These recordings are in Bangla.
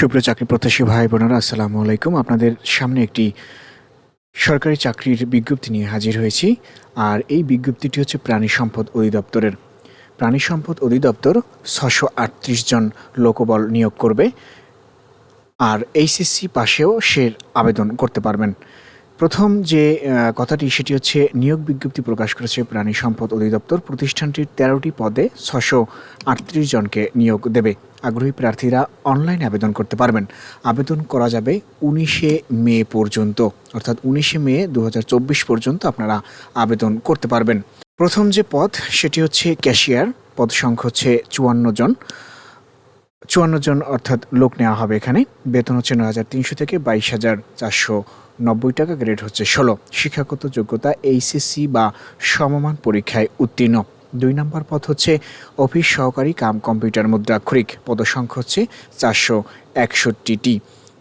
সুপ্রিয় চাকরি প্রত্যাশী ভাই বোনেরা, আসসালামু আলাইকুম। আপনাদের সামনে একটি সরকারি চাকরির বিজ্ঞপ্তি নিয়ে হাজির হয়েছি। আর এই বিজ্ঞপ্তিটি হচ্ছে প্রাণী সম্পদ অধিদপ্তরের। প্রাণী সম্পদ অধিদপ্তর ছশো আটত্রিশ জন লোকবল নিয়োগ করবে। আর এইচএসসি পাশেও সে আবেদন করতে পারবেন। প্রথম যে কথাটি সেটি হচ্ছে, নিয়োগ বিজ্ঞপ্তি প্রকাশ করেছে প্রাণী সম্পদ অধিদপ্তর। প্রতিষ্ঠানটির তেরোটি পদে ছশো আটত্রিশ জনকে নিয়োগ দেবে। আগ্রহী প্রার্থীরা অনলাইনে আবেদন করতে পারবেন। আবেদন করা যাবে উনিশে মে পর্যন্ত। অর্থাৎ উনিশে মে দু হাজার চব্বিশ পর্যন্ত আপনারা আবেদন করতে পারবেন। প্রথম যে পদ, সেটি হচ্ছে ক্যাশিয়ার পদ সংখ্যা হচ্ছে চুয়ান্ন জন। চুয়ান্ন জন অর্থাৎ লোক নেওয়া হবে এখানে। বেতন হচ্ছে নয় হাজার তিনশো থেকে বাইশ হাজার চারশো নব্বই টাকা গ্রেড হচ্ছে ষোলো। শিক্ষাগত যোগ্যতা এইচএসসি বা সমমান পরীক্ষায় উত্তীর্ণ। দুই নম্বর পদ হচ্ছে অফিস সহকারী কাম কম্পিউটার মুদ্রাক্ষরিক। পদসংখ্যা হচ্ছে চারশো একষট্টিটি।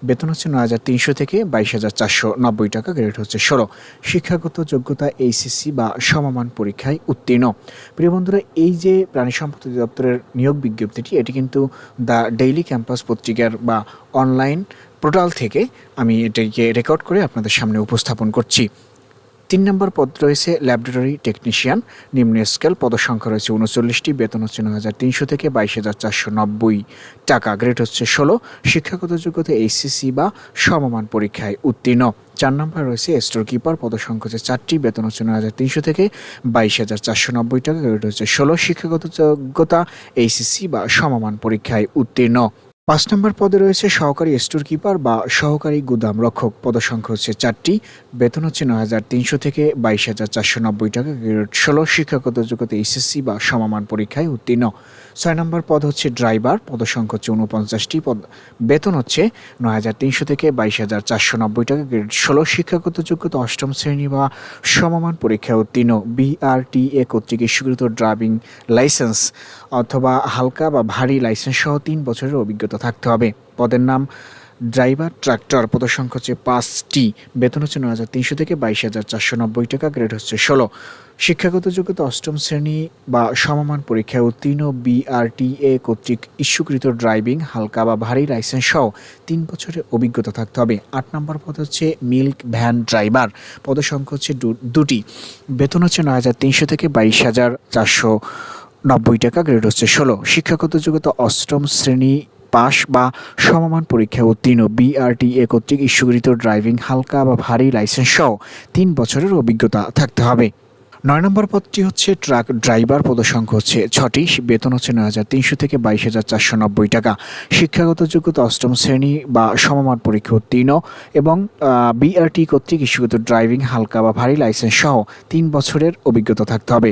বেতন হচ্ছে নয় হাজার তিনশো থেকে বাইশ হাজার চারশো নব্বই টাকা গ্রেড হচ্ছে ষোলো। শিক্ষাগত যোগ্যতা এইচএসসি বা সমমান পরীক্ষায় উত্তীর্ণ। প্রিয় বন্ধুরা, এই যে প্রাণী সম্পদ দপ্তরের নিয়োগ বিজ্ঞপ্তিটি, এটি কিন্তু দ্য ডেইলি ক্যাম্পাস পত্রিকার বা অনলাইন পোর্টাল থেকে আমি এটাকে রেকর্ড করে আপনাদের সামনে উপস্থাপন করছি। তিন নম্বর পদ রয়েছে ল্যাবরেটরি টেকনিশিয়ান। নিম্ন স্কেল পদসংখ্যা রয়েছে উনচল্লিশটি, বেতন হচ্ছে নয় হাজার তিনশো থেকে বাইশ হাজার চারশো নব্বই। টাকা গ্রেড হচ্ছে ষোলো। শিক্ষাগত যোগ্যতা এইচসিসি বা সমমান পরীক্ষায় উত্তীর্ণ। চার নম্বর রয়েছে স্টোর কিপার পদসংখ্যা হচ্ছে চারটি, বেতন হচ্ছে নয় হাজার তিনশো থেকে বাইশ হাজার চারশো নব্বই। টাকা গ্রেড হচ্ছে ষোলো। শিক্ষাগত যোগ্যতা এইচসিসি বা সমমান পরীক্ষায় উত্তীর্ণ। পাঁচ নম্বর পদে রয়েছে সহকারী স্টোর কিপার বা সহকারী গুদাম রক্ষক। পদসংখ্যা হচ্ছে চারটি, বেতন হচ্ছে নয় হাজার তিনশো থেকে বাইশ হাজার চারশো নব্বই টাকা। গ্রেড ষোলো, শিক্ষাগত যোগ্যতা এইচএসসি বা সমমান পরীক্ষায় উত্তীর্ণ। ছয় নম্বর পদ হচ্ছে ড্রাইভার, পদসংখ্যা হচ্ছে উনপঞ্চাশটি পদ বেতন হচ্ছে নয় হাজার তিনশো থেকে বাইশ হাজার চারশো নব্বই টাকা। গ্রেড ষোলো, শিক্ষাগত যোগ্যতা অষ্টম শ্রেণি বা সমমান পরীক্ষায় উত্তীর্ণ। বিআরটিএ কর্তৃক স্বীকৃত ড্রাইভিং লাইসেন্স অথবা হালকা বা ভারী লাইসেন্স সহ তিন বছরের অভিজ্ঞতা থাকতে হবে। পদের নাম ড্রাইভার ট্রাক্টর। পদসংখ্যা হচ্ছে পাঁচটি। বেতন হচ্ছে নয় হাজার তিনশো থেকে বাইশ হাজার চারশো নব্বই টাকা। গ্রেড হচ্ছে ষোলো। শিক্ষাগত যোগ্যতা অষ্টম শ্রেণি বা সমমান পরীক্ষায় উত্তীর্ণ বিআরটিএ কর্তৃক ইস্যুকৃত ড্রাইভিং, হালকা বা ভারী লাইসেন্স সহ তিন বছরের অভিজ্ঞতা থাকতে হবে। আট নম্বর পদ হচ্ছে মিল্ক ভ্যান ড্রাইভার। পদসংখ্যা হচ্ছে দুটি। বেতন হচ্ছে নয় হাজার তিনশো থেকে বাইশ হাজার চারশো নব্বই টাকা। গ্রেড হচ্ছে ষোলো। শিক্ষাগত যোগ্যতা অষ্টম শ্রেণি পাস বা সমমান পরীক্ষায় উত্তীর্ণ। বিআরটিএ কর্তৃক ইস্যুকৃত ড্রাইভিং, হালকা বা ভারী লাইসেন্স সহ তিন বছরের অভিজ্ঞতা থাকতে হবে। নয় নম্বর পদটি হচ্ছে ট্রাক ড্রাইভার পদসংখ্যা হচ্ছে ছটি। বেতন হচ্ছে নয় হাজার তিনশো থেকে বাইশ হাজার চারশো নব্বই টাকা। শিক্ষাগত যোগ্যতা অষ্টম শ্রেণি বা সমমান পরীক্ষা উত্তীর্ণ এবং বিআরটি কর্তৃক ইস্যুকৃত ড্রাইভিং, হালকা বা ভারী লাইসেন্স সহ তিন বছরের অভিজ্ঞতা থাকতে হবে।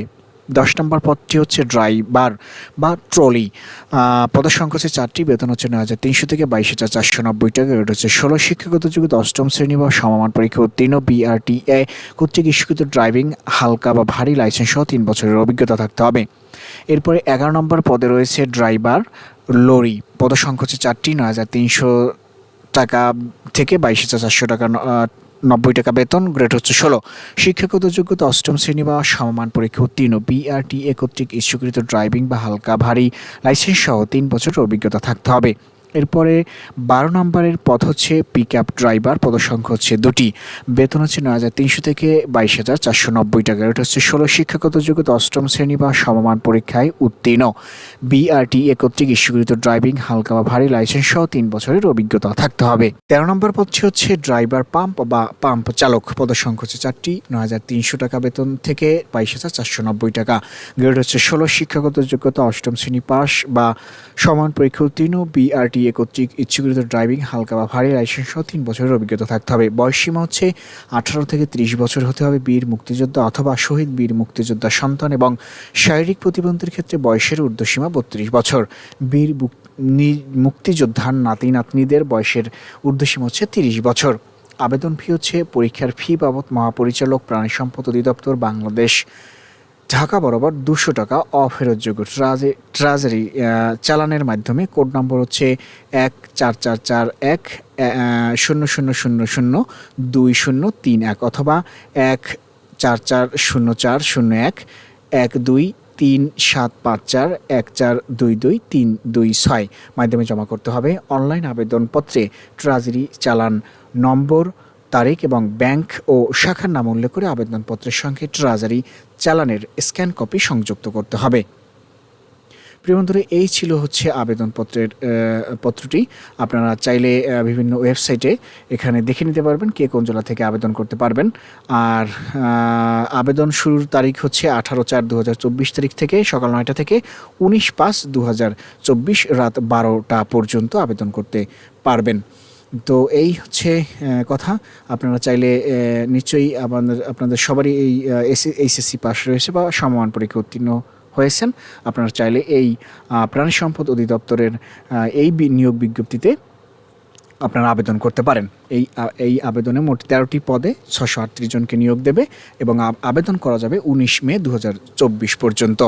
দশ নম্বর পদটি হচ্ছে ড্রাইভার বা ট্রলি। পদের সংখ্যা হচ্ছে চারটি, বেতন হচ্ছে নয় হাজার তিনশো থেকে বাইশ হাজার চারশো নব্বই টাকা। রেট হচ্ছে ষোলো শিক্ষাগত যোগ্যতা, অষ্টম শ্রেণি বা সমমান পরীক্ষা উত্তীর্ণ বিআরটিএ কর্তৃক ইস্যুকৃত ড্রাইভিং, হালকা বা ভারী লাইসেন্স সহ তিন বছরের অভিজ্ঞতা থাকতে হবে। এরপরে এগারো নম্বর পদে রয়েছে ড্রাইভার লরি। পদসংখ্যা হচ্ছে চারটি, নয় হাজার তিনশো টাকা থেকে বাইশ হাজার চারশো টাকা নব্বই টাকা বেতন গ্রেড হচ্ছে ষোলো। শিক্ষাগত যোগ্যতা, অষ্টম শ্রেণি বা সমমান পরীক্ষা উত্তীর্ণ বিআরটি কর্তৃক ইস্যুকৃত ড্রাইভিং বা হালকা, ভারী লাইসেন্স সহ তিন বছরের অভিজ্ঞতা থাকতে হবে। এরপরে বারো নম্বরের পদ হচ্ছে পিক আপ ড্রাইভার পদসংখ্যা হচ্ছে দুটি। বেতন হচ্ছে নয় হাজার তিনশো থেকে বাইশ হাজার চারশো নব্বই টাকা। এটা হচ্ছে ষোলো শিক্ষাগত যোগ্যতা, অষ্টম শ্রেণি বা সমমান পরীক্ষায় উত্তীর্ণ। বিআরটিএ একত্রিক ইস্যুকৃত ড্রাইভিং হালকা বা ভারী লাইসেন্স সহ তিন বছরের অভিজ্ঞতা থাকতে হবে। তেরো নম্বর পদটি হচ্ছে ড্রাইভার পাম্প বা পাম্প চালক। পদসংখ্যা হচ্ছে চারটি, নয় হাজার তিনশো টাকা বেতন থেকে বাইশ হাজার চারশো নব্বই টাকা। গ্রেড হচ্ছে ষোলো শিক্ষাগত যোগ্যতা, অষ্টম শ্রেণি পাস বা সমান পরীক্ষা উত্তীর্ণ। বিআরটিএ কর্তৃক ইচ্ছুকৃত ড্রাইভিং, হালকা বা ভারী লাইসেন্স সহ তিন বছরের অভিজ্ঞতা থাকতে হবে। বয়সসীমা হচ্ছে আঠারো থেকে ত্রিশ বছর হতে হবে বীর মুক্তিযোদ্ধা অথবা শহীদ বীর মুক্তিযোদ্ধা সন্তান এবং শারীরিক প্রতিবন্ধীর ক্ষেত্রে বয়সের ঊর্ধ্বসীমা বত্রিশ বছর। বীর মুক্তিযোদ্ধার নাতি নাতনিদের বয়সের ঊর্ধ্বসীমা হচ্ছে তিরিশ বছর। আবেদন ফি হচ্ছে, পরীক্ষার ফি বাবদ মহাপরিচালক প্রাণী সম্পদ অধিদপ্তর বাংলাদেশ। ঢাকা বরাবর দুশো টাকা অফেরতযোগ্য ট্রাজে, ট্রাজারি চালানের মাধ্যমে। কোড নম্বর হচ্ছে এক চার চার চার এক শূন্য শূন্য শূন্য শূন্য দুই শূন্য তিন এক অথবা এক চার চার শূন্য চার শূন্য এক এক দুই তিন সাত পাঁচ চার এক চার দুই দুই তিন দুই ছয় মাধ্যমে জমা করতে হবে। অনলাইন আবেদনপত্রে ট্রাজারি চালান নম্বর তারিখ এবং ব্যাংক ও শাখার নাম উল্লেখ করে আবেদনপত্রের সঙ্গে ট্রাজারি চালানের স্ক্যান কপি সংযুক্ত করতে হবে। প্রিয় এই ছিল হচ্ছে আবেদনপত্রের পত্রটি। আপনারা চাইলে বিভিন্ন ওয়েবসাইটে এখানে দেখে নিতে পারবেন কে কোন জেলা থেকে আবেদন করতে পারবেন। আর আবেদন শুরুর তারিখ হচ্ছে আঠারো চার দু তারিখ থেকে সকাল নয়টা থেকে উনিশ পাঁচ দু রাত বারোটা পর্যন্ত আবেদন করতে পারবেন। তো এই হচ্ছে কথা। আপনারা চাইলে নিশ্চয়ই আপনাদের আপনাদের সবারই এই এইচএসসি পাস রয়েছে বা সমমান পরীক্ষা উত্তীর্ণ হয়েছেন। আপনারা চাইলে এই প্রাণী সম্পদ অধিদপ্তরের এই নিয়োগ বিজ্ঞপ্তিতে আপনারা আবেদন করতে পারেন। এই এই আবেদনে মোট তেরোটি পদে ছশো আটত্রিশ জনকে নিয়োগ দেবে এবং আবেদন করা যাবে উনিশ মে দু হাজার চব্বিশ পর্যন্ত।